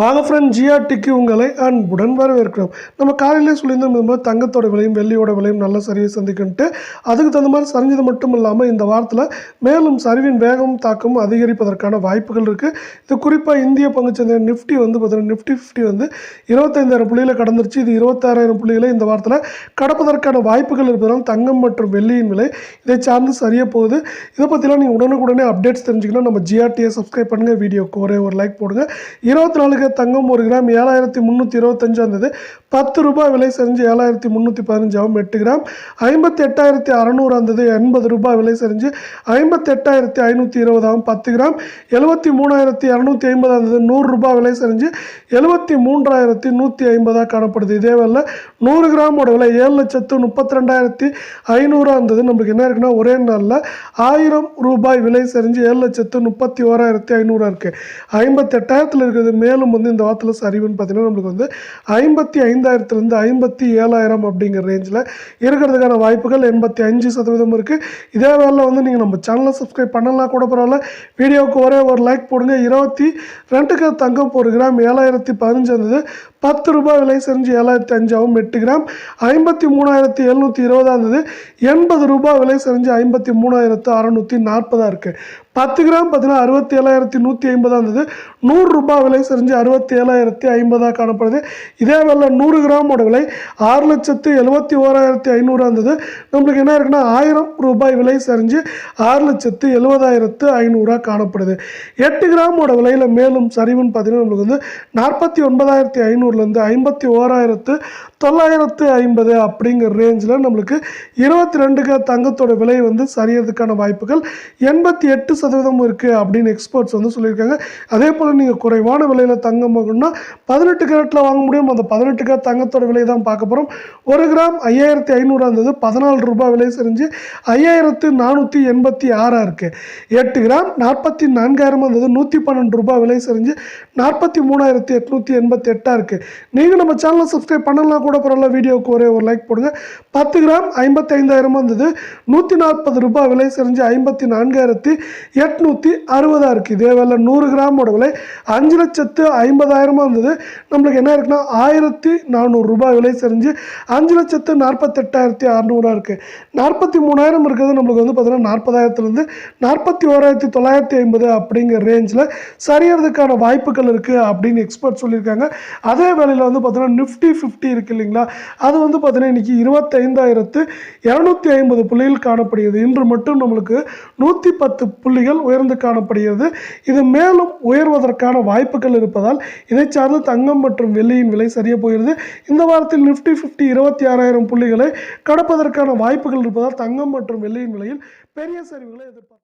வாங்க ஃப்ரெண்ட் ஜிஆர்டிக்கு உங்களை அன்புடன் வரவேற்கிறோம். நம்ம காலையிலே சொல்லியிருந்தோம் இந்த மாதிரி தங்கத்தோட விலையும் வெள்ளியோட விலையும் நல்ல சரிவை சந்திக்குன்ட்டு. அதுக்கு தகுந்த மாதிரி சரிஞ்சது மட்டும் இல்லாமல் இந்த வாரத்தில் மேலும் சரிவின் வேகம் தாக்கமும் அதிகரிப்பதற்கான வாய்ப்புகள் இருக்குது இது குறிப்பாக இந்திய பங்குச்சந்தை நிஃப்டி வந்து பார்த்தீங்கன்னா நிஃப்டி ஃபிஃப்டி வந்து இருபத்தைந்தாயிரம் புள்ளியில் கடந்துருச்சு. இது இருபத்தாறாயிரம் புள்ளிகளை இந்த வாரத்தில் கடப்பதற்கான வாய்ப்புகள் இருப்பதால் தங்கம் மற்றும் வெள்ளியின் விலை இதை சார்ந்து சரியாக போகுது. இதை பற்றிலாம் நீங்கள் உடனுக்குடனே அப்டேட்ஸ் தெரிஞ்சுக்கணும் நம்ம ஜிஆர்டியை சப்ஸ்கிரைப் பண்ணுங்கள் வீடியோக்கு ஒரே ஒரு லைக் போடுங்க. இருபத்தி நாலுக்கு தங்கம் ஒரு கிராம் ஏழாயிரத்தி முந்நூற்றி இருபத்தஞ்சு வந்தது பத்து ரூபாய் விலை செஞ்சு ஏழாயிரத்தி முந்நூற்றி பதினஞ்சாகவும் எட்டு கிராம். ஐம்பத்தி எட்டாயிரத்தி அறநூறு வந்தது எண்பது ரூபாய் விலை செஞ்சு ஐம்பத்தி எட்டாயிரத்தி ஐநூற்றி இருபதாகவும் பத்து கிராம். எழுபத்தி மூணாயிரத்தி இரநூத்தி ஐம்பது வந்தது நூறு ரூபாய் விலை செஞ்சு எழுபத்தி மூன்றாயிரத்தி நூற்றி ஐம்பதாக காணப்படுது. இதே வேலை நூறு கிராமோட விலை ஏழு லட்சத்து முப்பத்தி ரெண்டாயிரத்தி ஐநூறாக இருந்தது நம்மளுக்கு என்ன இருக்குன்னா ஒரே நாளில் ஆயிரம் ரூபாய் விலை செஞ்சு ஏழு லட்சத்து முப்பத்தி ஓராயிரத்தி ஐநூறாக இருக்குது ஐம்பத்தெட்டாயிரத்தில் இருக்கிறது மேலும் வந்து இந்த வாரத்தில் சரிவுன்னு பார்த்தீங்கன்னா நம்மளுக்கு வந்து ஐம்பத்தி ஐந்தாயிரத்துலேருந்து ஐம்பத்தி ஏழாயிரம் அப்படிங்கிற ரேஞ்சில் இருக்கிறதுக்கான வாய்ப்புகள் எண்பத்தி அஞ்சு சதவீதம் இருக்குது இதே வேலை வந்து நீங்கள் நம்ம சேனலை சப்ஸ்கிரைப் பண்ணலாம் கூட பரவாயில்ல. வீடியோவுக்கு ஒரே ஒரு லைக் போடுங்க. இருபத்தி ரெண்டுக்கு தங்கம் ஒரு கிராம் ஏழாயிரத்தி பதினஞ்சு இருந்தது பத்து ரூபாய் விலை செஞ்சு ஏழாயிரத்தி அஞ்சாகவும் எட்டு கிராம். ஐம்பத்தி மூணாயிரத்தி எழுநூற்றி இருபதாக இருந்தது எண்பது ரூபாய் விலை செஞ்சு ஐம்பத்தி மூணாயிரத்து அறநூற்றி நாற்பதாக இருக்குது பத்து கிராம் பார்த்தீங்கன்னா அறுபத்தி ஏழாயிரத்தி நூற்றி ஐம்பதாக இருந்தது நூறு ரூபாய் விலை செஞ்சு அறுபத்தி ஏழாயிரத்தி ஐம்பதாக காணப்படுது. இதே வேலை நூறு கிராமோட விலை ஆறு லட்சத்து எழுபத்தி ஓராயிரத்தி ஐநூறு இருந்தது. நம்மளுக்கு என்ன இருக்குன்னா ஆயிரம் ரூபாய் விலை சரிஞ்சு ஆறு லட்சத்து எழுபதாயிரத்து ஐநூறாக காணப்படுது. எட்டு கிராமோட விலையில் மேலும் சரிவுன்னு பார்த்தீங்கன்னா நம்மளுக்கு வந்து நாற்பத்தி ஒன்பதாயிரத்தி ஐநூறுலேருந்து ஐம்பத்தி ஓராயிரத்து தொள்ளாயிரத்து ஐம்பது அப்படிங்கிற ரேஞ்சில் நம்மளுக்கு இருபத்தி ரெண்டுக்கு தங்கத்தோட விலை வந்து சரியறதுக்கான வாய்ப்புகள் எண்பத்தி எட்டு சதவீதம் இருக்குது அப்படின்னு எக்ஸ்பர்ட்ஸ் வந்து சொல்லியிருக்காங்க. அதே போல் நீங்கள் குறைவான விலையில் தங்கம் வாங்கணும்னா பதினெட்டு கேரட்டில் வாங்க முடியும் அந்த பதினெட்டு கேரட் தங்கத்தோட விலை தான் பார்க்க போகிறோம் ஒரு கிராம் ஐயாயிரத்தி ஐநூறாக இருந்தது பதினாலு ரூபாய் விலை செஞ்சு ஐயாயிரத்து நானூற்றி எண்பத்தி ஆறாக இருக்குது எட்டு கிராம் நாற்பத்தி நான்காயிரமாக இருந்தது நூற்றி பன்னெண்டு ரூபாய் விலை செஞ்சு நாற்பத்தி மூணாயிரத்தி எட்நூற்றி எண்பத்தி எட்டாக இருக்குது நீங்கள் நம்ம சேனலை சப்ஸ்கிரைப் பண்ணலாம் கூட பரவாயில்ல வீடியோவுக்கு ஒரே ஒரு லைக் போடுங்க. பத்து கிராம் ஐம்பத்தி ஐந்தாயிரமா இருந்தது நூற்றி நாற்பது ரூபாய் விலை செஞ்சு ஐம்பத்தி நான்காயிரத்தி எட்நூற்றி அறுபதாக இருக்குது இதே வேலை நூறு கிராமோட விலை அஞ்சு லட்சத்து ஐம்பதாயிரமா இருந்தது. நம்மளுக்கு என்ன இருக்குன்னா ஆயிரத்தி நானூறு ரூபாய் விலை செஞ்சு அஞ்சு லட்சத்து நாற்பத்தெட்டாயிரத்தி அறநூறுவா இருக்குது நாற்பத்தி மூணாயிரம் இருக்கிறது நம்மளுக்கு வந்து பார்த்தீங்கன்னா நாற்பதாயிரத்துலேருந்து நாற்பத்தி ஓராயிரத்தி தொள்ளாயிரத்தி ஐம்பது அப்படிங்கிற ரேஞ்சில் சரியறதுக்கான வாய்ப்புகள் இருக்குது அப்படின்னு எக்ஸ்பர்ட் சொல்லியிருக்காங்க. அதே வேளையில் வந்து பார்த்தீங்கன்னா நிஃப்டி ஃபிஃப்டி இருக்குது இல்லைங்களா? அது வந்து பார்த்தீங்கன்னா இன்றைக்கி இருபத்தைந்தாயிரத்து இரநூத்தி ஐம்பது புள்ளிகள் காணப்படுகிறது. இன்று மட்டும் நம்மளுக்கு நூற்றி பத்து புள்ளிகள் உயர்ந்து காணப்படுகிறது. இது மேலும் உயர்வதற்கான வாய்ப்புகள் இருப்பதால் இதை சார்ந்து தங்கம் மற்றும் வெள்ளியின் விலை சரிய போகிறது. இந்த வாரத்தில் நிஃப்டி ஃபிஃப்டி இருபத்தி ஆறாயிரம் புள்ளிகளை கடப்பதற்கான வாய்ப்புகள் இருப்பதால் தங்கம் மற்றும் வெள்ளியின் விலையில் பெரிய சரிவுகளை எதிர்பார்க்கும்